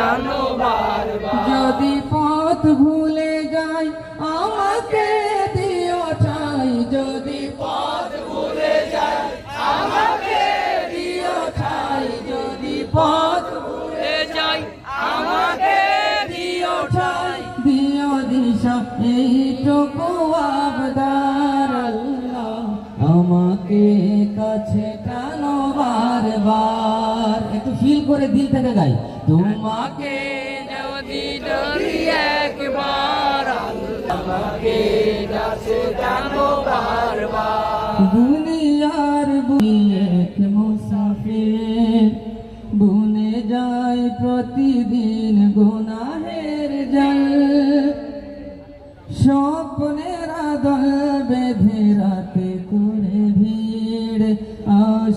বারবার যদি পথ ভুলে যাই, আমাকে দিও যদি পথ ভুলে যাই, আমাকে দিও যদি পথ ভুলে যাই, আমাকে দিও দিও দিশা আবদার আল্লাহ। আমাকে কাছে টানো বারবার। করে দিল থেকে গাই তোমাকে যদি যদি একবার এক মুসাফির। বুনে যায় প্রতিদিন গুনাহের জল। স্বপ্নের বেঁধে রাতে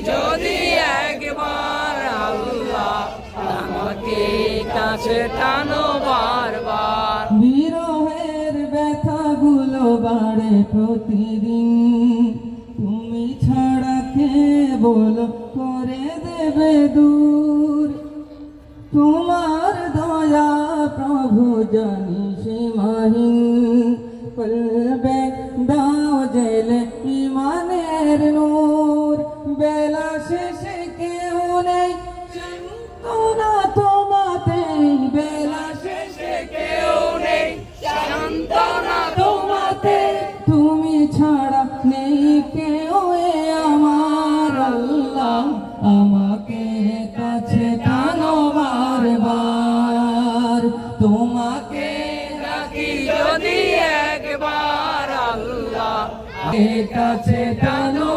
যদি একবার আল্লাহ আমাকে কাছে টানো বারবার। বিরহের ব্যথাগুলো বাড়ে প্রতিদিন। তুমি ছাড়া কে বলো করে দেবে দূর? তোমার দয়া প্রভু জানি সীমাহীন। কলবে ছাড়া আমার আল্লাহ আমাকে কাছে টানো তোমাকে যদি একবার আল্লাহ কাছে টানো